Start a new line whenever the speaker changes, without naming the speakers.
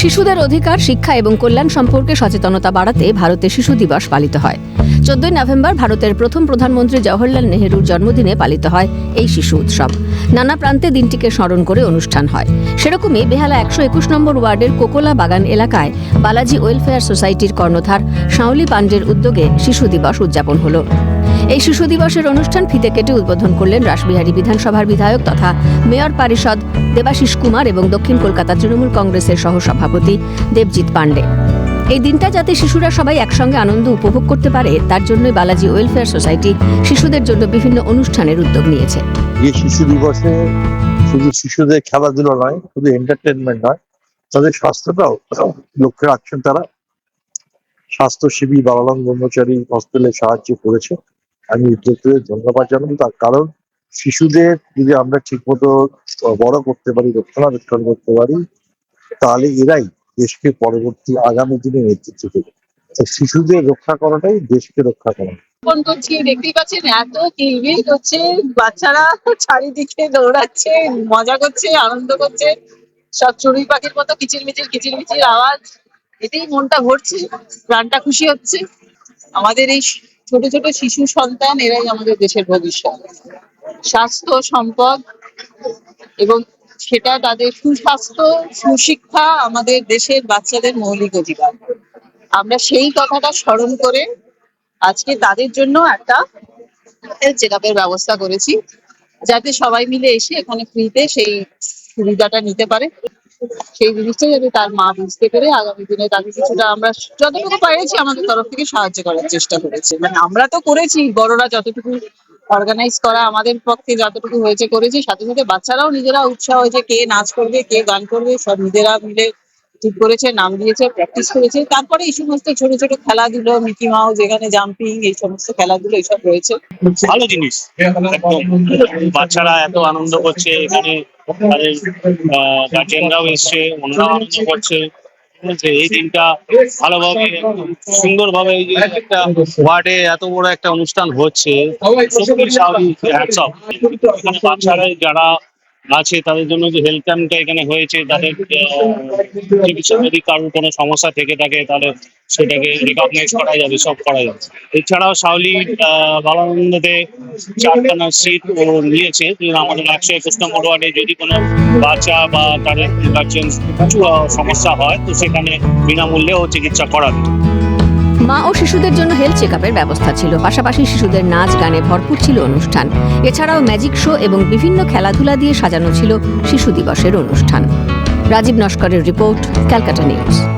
শিশুদের অধিকার, শিক্ষা এবং কল্যাণ সম্পর্কে সচেতনতা বাড়াতে ভারতে শিশু দিবস পালিত হয়। চোদ্দই নভেম্বর ভারতের প্রথম প্রধানমন্ত্রী জওহরলাল নেহেরুর জন্মদিনে পালিত হয় এই শিশু উৎসব। নানা প্রান্তে দিনটিকে স্মরণ করে অনুষ্ঠান হয়। সেরকমই বেহালা একশো একুশ নম্বর ওয়ার্ডের কোকোলা বাগান এলাকায় বালাজি ওয়েলফেয়ার সোসাইটির কর্ণধার শাওলি পাণ্ডের উদ্যোগে শিশু দিবস উদযাপন হলো। এই শিশু দিবসের অনুষ্ঠান ফিতে কেটে উদ্বোধন করলেন রাসবিহারী বিধানসভার বিধায়ক তথা মেয়র পরিষদ দেবাশিস কুমার এবং দক্ষিণ কলকাতা তৃণমূল কংগ্রেসের সহসভাপতি দেবজিৎ পাণ্ডে। এই দিনটা যাতে শিশুরা সবাই একসঙ্গে আনন্দ উপভোগ করতে পারে, তার জন্যই বালাজি ওয়েলফেয়ার সোসাইটি শিশুদের জন্য বিভিন্ন অনুষ্ঠানের উদ্যোগ নিয়েছে।
এই শিশু দিবসে শুধু শিশুদের খেলাধুলো নয়, শুধু এন্টারটেনমেন্ট নয়, তাদের স্বাস্থ্যটাও লক্ষ্য রাখছেন তারা। স্বাস্থ্যসেবী বালালং ব্রহ্মচারী হসপিটালে সাহায্য করেছে। আমি উদ্যোক্তাদের ধন্যবাদ জানাব, তার কারণ শিশুদের যদি আমরা ঠিকমতো বড় করতে পারি, রক্ষণাবেক্ষণ করতে পারি, তাহলে এরাই দেশকে পরবর্তী আগামী দিনে নেতৃত্ব দেবে। শিশুদের রক্ষা করাটাই দেশকে রক্ষা করা।
ফোন করছি, দেখতেই পাচ্ছেন, এত কিলবিল করছে, বাচ্চারা চারিদিকে দৌড়াচ্ছে, মজা করছে, আনন্দ করছে, সব চড়ুই পাখির মতো কিচির মিচির কিচির মিচির আওয়াজ, এতেই মনটা ভরছে, প্রাণটা খুশি হচ্ছে। আমাদের এই ছোট ছোট শিশু সন্তান এরাই আমাদের দেশের ভবিষ্যৎ। স্বাস্থ্য সম্পদ এবং সেটা তাদের সুস্বাস্থ্য, সুশিক্ষা আমাদের দেশের বাচ্চাদের মৌলিক অধিকার। আমরা সেই কথাটা স্মরণ করে আজকে তাদের জন্য একটা চেক আপের ব্যবস্থা করেছি, যাতে সবাই মিলে এসে এখানে ফ্রিতে সেই সুবিধাটা নিতে পারে। সেই জিনিসটা যাতে তার মা বুঝতে পেরে আগামী দিনে তাকে কিছুটা আমরা যতটুকু পেরেছি আমাদের তরফ থেকে সাহায্য করার চেষ্টা করেছি। মানে আমরা তো করেছি, বড়রা যতটুকু অর্গানাইজ করা আমাদের পক্ষে যতটুকু হয়েছে করেছি, সাথে সাথে বাচ্চারাও নিজেরা উৎসাহ হয়েছে কে নাচ করবে, কে গান করবে, সব নিজেরা মিলে ঠিক করেছে, নাম দিয়েছে প্র্যাকটিস করেছে। তারপরে এই সমস্ত ছোট ছোট খেলাধুলো, মিকি মাউস, এখানে জাম্পিং এই সমস্ত খেলাধুলো এইসব রয়েছে।
ভালো জিনিস। বাচ্চারা এত আনন্দ করছে, এখানে তাদের গার্জেনরাও এসছে ওনারাও আনন্দ করছে যে এই দিনটা ভালোভাবে, সুন্দরভাবে এই যে একটা ওয়ার্ডে এত বড় একটা অনুষ্ঠান হচ্ছে, সত্যি স্বাভাবিক। এখানে বাচ্চারা যারা আছে, তাদের জন্য যে হেলথ ক্যাম্পটা এখানে হয়েছে, তাদের চিকিৎসা যদি কারোর কোনো সমস্যা থেকে থাকে, তাহলে সেটাকে রিকগনাইজ করা যাবে, সব করা যাবে। এছাড়াও শাওলি বালানন্দতে চারখানা সিট ও নিয়েছে আমাদের একশো একুশ নম্বর ওয়ার্ডে যদি কোনো বাচ্চা বা তাদের গার্জেন কিছু সমস্যা হয়, তো সেখানে বিনামূল্যেও চিকিৎসা করাবে।
মা ও শিশুদের জন্য হেলথ চেকআপের ব্যবস্থা ছিল। পাশাপাশি শিশুদের নাচ, গানে ভরপুর ছিল অনুষ্ঠান। এছাড়াও ম্যাজিক শো এবং বিভিন্ন খেলাধুলা দিয়ে সাজানো ছিল শিশু দিবসের অনুষ্ঠান। রাজীব নস্করের রিপোর্ট, ক্যালকাটা নিউজ।